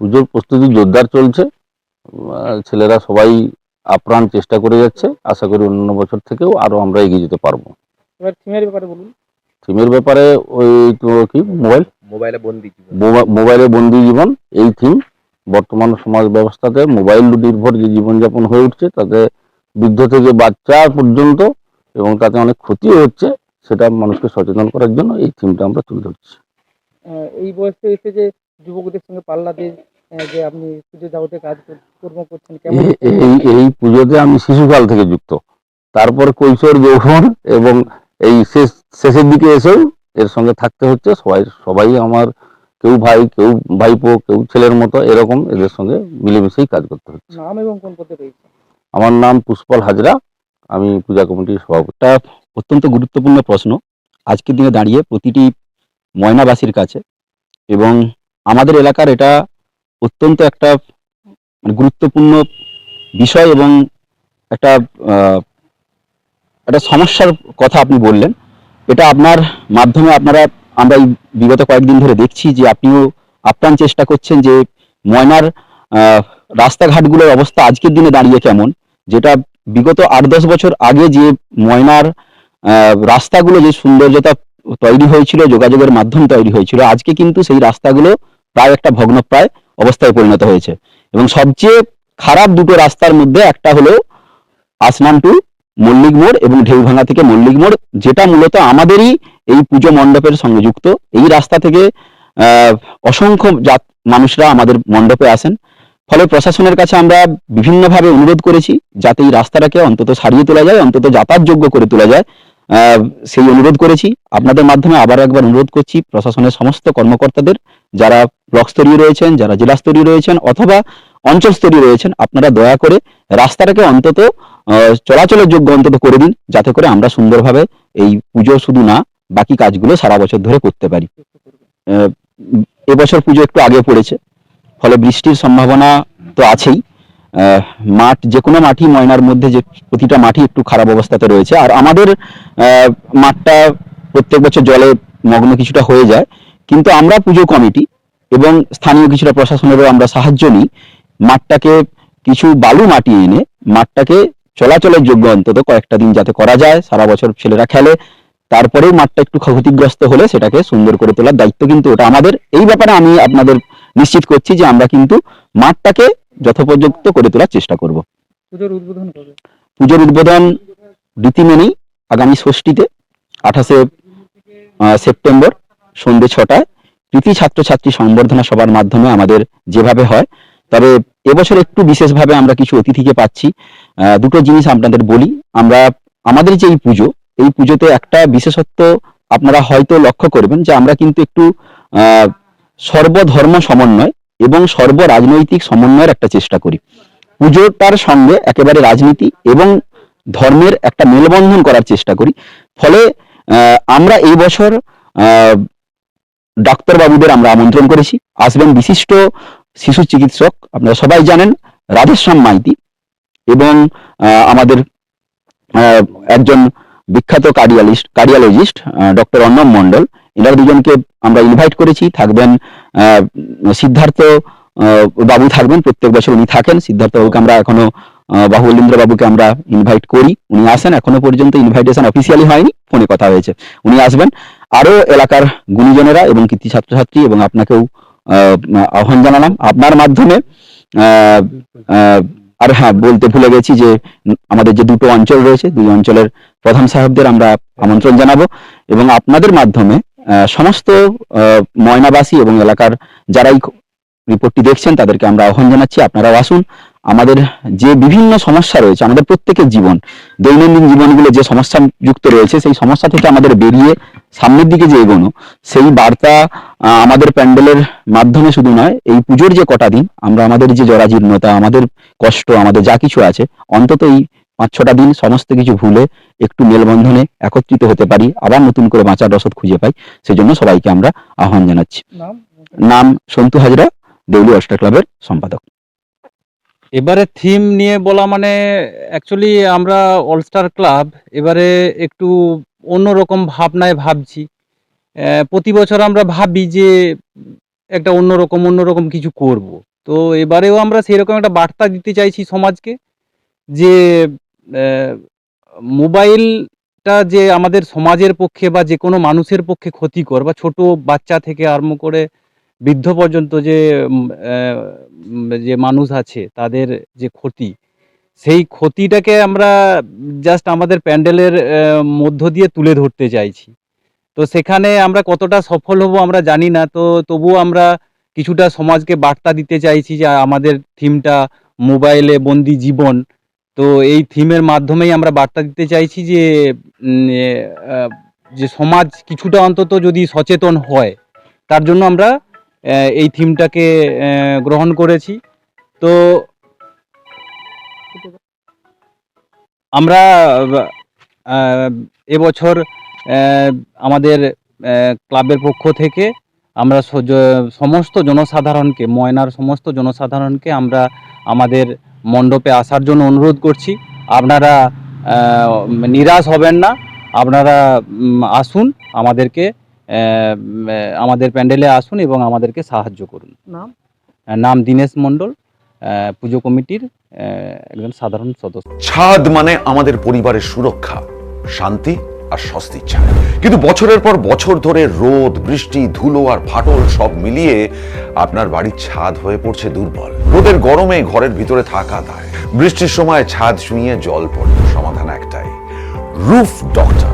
পুজোর প্রস্তুতি জোরদার চলছে। ছেলেরা সবাই আপ্রাণ চেষ্টা করে যাচ্ছে। আশা করি অন্য বছর থেকেও আরও আমরা এগিয়ে যেতে পারব। এবার থিমের ব্যাপারে বলুন। থিমের ব্যাপারে ওই তো কি? মোবাইল? মোবাইলে বন্দি জীবন। মোবাইলে বন্দি জীবন এই থিম বর্তমান সমাজ ব্যবস্থাতে মোবাইল নির্ভর যে জীবনযাপন হয়ে উঠছে তাতে বৃদ্ধ থেকে বাচ্চা পর্যন্ত এবং তাতে অনেক ক্ষতিও হচ্ছে সেটা মানুষকে সচেতন করার জন্য এই থিমটা আমরা তুলে ধরছি। এই বয়সে এসে যে যুবকদের সঙ্গে পাল্লা দিয়ে যে আপনি পুজো যাবতীয় কাজ কর্ম করছেন কেমন এই এই পুজোতে আমি শিশুকাল থেকে যুক্ত। তারপর কৈশোর যৌবন এবং এই শেষ শেষের দিকে এসেও এর সঙ্গে থাকতে হচ্ছে। সবাই সবাই আমার কেউ ভাই কেউ ভাইপো কেউ ছেলের মতো এরকম এদের সঙ্গে মিলেমিশেই কাজ করতে হচ্ছে। নাম এবং কোন পদে রয়েছে? আমার নাম পুষ্পল হাজরা। আমি পূজা কমিটির সভাপতি। একটা অত্যন্ত গুরুত্বপূর্ণ প্রশ্ন। আজকের দিনে দাঁড়িয়ে প্রতিটি ময়নাবাসীর কাছে এবং আমাদের এলাকার এটা অত্যন্ত একটা গুরুত্বপূর্ণ বিষয় এবং একটা একটা সমস্যার কথা আপনি বললেন। এটা আপনার মাধ্যমে আপনারা, আমরা এই বিগত কয়েকদিন ধরে দেখছি যে আপনিও আপ্রাণ চেষ্টা করছেন যে ময়নার রাস্তাঘাটগুলোর অবস্থা আজকের দিনে দাঁড়িয়ে কেমন, যেটা বিগত আট দশ বছর আগে যে ময়নার রাস্তাগুলো যে সৌন্দর্যতা তৈরি হয়েছিল, যোগাযোগের মাধ্যম তৈরি হয়েছিল, আজকে কিন্তু সেই রাস্তাগুলো প্রায় একটা ভগ্নপ্রায় অবস্থায় পরিণত হয়েছে। এবং সবচেয়ে খারাপ দুটো রাস্তার মধ্যে একটা হলো আসনাম টু মল্লিক মোড় এবং ঢেউভাঙা থেকে মল্লিক মোড়, যেটা মূলত আমাদেরই এই পুজো মণ্ডপের সঙ্গে যুক্ত। এই রাস্তা থেকে অসংখ্য জাত মানুষরা আমাদের মণ্ডপে আসেন। ফলে প্রশাসনের কাছে আমরা বিভিন্নভাবে অনুরোধ করেছি যাতে এই রাস্তাটাকে অন্তত সারিয়ে তোলা যায়, অন্তত যাতায়াতযোগ্য করে তোলা যায়। সেই অনুরোধ করেছি। আপনাদের মাধ্যমে আবার একবার অনুরোধ করছি প্রশাসনের সমস্ত কর্মকর্তাদের, যারা ব্লক স্তরীয় রয়েছেন, যারা জেলা স্তরীয় রয়েছেন অথবা অঞ্চল স্তরীয় রয়েছেন, আপনারা দয়া করে রাস্তাটাকে অন্তত চলাচলের যোগ্য অন্তত করে দিন, যাতে করে আমরা সুন্দরভাবে এই পুজো শুধু না, বাকি কাজগুলো সারা বছর ধরে করতে পারি। এবছর পুজো একটু আগে পড়েছে, ফলে বৃষ্টির সম্ভাবনা তো আছেই। মাঠ, যে কোনো মাঠই ময়নার মধ্যে যে প্রতিটা মাঠই একটু খারাপ অবস্থাতে রয়েছে। আর আমাদের মাঠটা প্রত্যেক বছর জলে মগ্ন কিছুটা হয়ে যায়, কিন্তু আমরা পুজো কমিটি এবং স্থানীয় কিছুটা প্রশাসনেরও আমরা সাহায্য নিই। মাঠটাকে কিছু বালু মাটি এনে মাঠটাকে চলাচলের যোগ্য অন্তত কয়েকটা দিন যাতে করা যায় সারা বছর ছেলেরা খেলে। তারপরেও মাঠটা একটু ক্ষতিগ্রস্ত হলে সেটাকে সুন্দর করে তোলার দায়িত্ব কিন্তু ওটা আমাদের। এই ব্যাপারে আমি আপনাদের নিশ্চিত করছি যে আমরা কিন্তু মাঠটাকে যথোপযুক্ত করে তোলার চেষ্টা করব। পুজোর উদ্বোধন পুজোর উদ্বোধন রীতি মেনেই আগামী ষষ্ঠীতে আঠাশে সেপ্টেম্বর সন্ধ্যে ছটায়। কৃতি ছাত্রছাত্রী সংবর্ধনা সভার মাধ্যমে আমাদের যেভাবে হয়, তবে এবছর একটু বিশেষভাবে আমরা কিছু অতিথিকে পাচ্ছি। দুটো জিনিস আপনাদের বলি। আমরা, আমাদের যে এই পুজো, এই পুজোতে একটা বিশেষত্ব আপনারা হয়তো লক্ষ্য করবেন যে আমরা কিন্তু একটু সর্বধর্ম সমন্বয় এবং সর্ব রাজনৈতিক সমন্বয়ের একটা চেষ্টা করি। পুজোটার সঙ্গে একেবারে রাজনীতি এবং ধর্মের একটা মেলবন্ধন করার চেষ্টা করি। ফলে আমরা এই বছর ডাক্তারবাবুদের আমরা আমন্ত্রণ করেছি। আসবেন বিশিষ্ট শিশু চিকিৎসক, আপনারা সবাই জানেন, রাধেশ্যাম মাইতি এবং আমাদের একজন বিখ্যাত কার্ডিয়ালিস্ট কার্ডিওলজিস্ট ডক্টর অর্ণব মণ্ডল। এনারা দুজনকে আমরা ইনভাইট করেছি। থাকবেন সিদ্ধার্থ বাবু থাকবেন, প্রত্যেক বছর উনি থাকেন। সিদ্ধার্থ বাবুকে আমরা এখনও বাহুবলীন্দ্র বাবুকে আমরা ইনভাইট করি। উনি আসেন, এখনও পর্যন্ত ইনভাইটেশন অফিসিয়ালি হয়নি, ফোনে কথা হয়েছে। উনি আসবেন। আরও এলাকার গুণীজনেরা এবং কৃতি ছাত্রছাত্রী এবং আপনাকেও আহ্বান জানালাম। আপনার মাধ্যমে আর হ্যাঁ বলতে ভুলে গেছি যে আমাদের যে দুটো অঞ্চল রয়েছে, দুই অঞ্চলের প্রধান সাহেবদের আমরা আমন্ত্রণ জানাব। এবং আপনাদের মাধ্যমে সমস্ত ময়নাবাসী এবং এলাকার যারাই রিপোর্টটি দেখছেন, তাদেরকে আমরা আহ্বান জানাচ্ছি। আপনারাও আসুন আমাদের যে বিভিন্ন সমস্যা রয়েছে আমাদের প্রত্যেকের জীবন দৈনন্দিন জীবনগুলো যে সমস্যা যুক্ত রয়েছে সেই সমস্যা থেকে আমাদের বেরিয়ে সামনের দিকে যে এগোনো সেই বার্তা আমাদের প্যান্ডেলের মাধ্যমে শুধু নয় এই পুজোর যে কটা দিন আমরা আমাদের যে জরাজীর্ণতা আমাদের কষ্ট আমাদের যা কিছু আছে অন্তত এই পাঁচ ছটা দিন সমস্ত কিছু ভুলে একটু মেলবন্ধনে একত্রিত হতে পারি আবার নতুন করে বাঁচার রসদ খুঁজে পাই সেজন্য সবাইকে আমরা আহ্বান জানাচ্ছি। নাম? সন্তু হাজরা দেউলি অস্টার ক্লাবের সম্পাদক। এবারে থিম নিয়ে বলা মানে অ্যাকচুয়ালি আমরা অলস্টার ক্লাব এবারে একটু অন্যরকম ভাবনায় ভাবছি। প্রতি বছর আমরা ভাবি যে একটা অন্যরকম অন্যরকম কিছু করব। তো এবারেও আমরা সেরকম একটা বার্তা দিতে চাইছি সমাজকে যে মোবাইলটা যে আমাদের সমাজের পক্ষে বা যে কোনো মানুষের পক্ষে ক্ষতিকর বা ছোট বাচ্চা থেকে আরম্ভ করে বৃদ্ধ পর্যন্ত যে যে মানুষ আছে, তাদের যে ক্ষতি, সেই ক্ষতিটাকে আমরা জাস্ট আমাদের প্যান্ডেলের মধ্য দিয়ে তুলে ধরতে চাইছি। তো সেখানে আমরা কতটা সফল হব আমরা জানি না, তো তবুও আমরা কিছুটা সমাজকে বার্তা দিতে চাইছি যে, আমাদের থিমটা মোবাইলে বন্দি জীবন। তো এই থিমের মাধ্যমেই আমরা বার্তা দিতে চাইছি যে যে সমাজ কিছুটা অন্তত যদি সচেতন হয়, তার জন্য আমরা এই থিমটাকে গ্রহণ করেছি। তো আমরা এবছর আমাদের ক্লাবের পক্ষ থেকে আমরা সমস্ত জনসাধারণকে, ময়নার সমস্ত জনসাধারণকে আমরা আমাদের মণ্ডপে আসার জন্য অনুরোধ করছি। আপনারা নিরাশ হবেন না। আপনারা আসুন আমাদেরকে আমাদের প্যান্ডেলে আসুন এবং আমাদেরকে সাহায্য করুন। নাম? নাম দীনেশ মণ্ডল। পুজো কমিটির একজন সাধারণ সদস্য। ছাদ মানে আমাদের পরিবারের সুরক্ষা শান্তি আর স্বস্তির ছায়া কিন্তু বছরের পর বছর ধরে রোদ বৃষ্টি ধুলো আর ফাটল সব মিলিয়ে আপনার বাড়ির ছাদ হয়ে পড়ছে দুর্বল। রোদের গরমে ঘরের ভিতরে থাকা দায়। বৃষ্টির সময় ছাদ ছুঁয়ে জল পড়ে সমাধান একটাই। Roof doctor.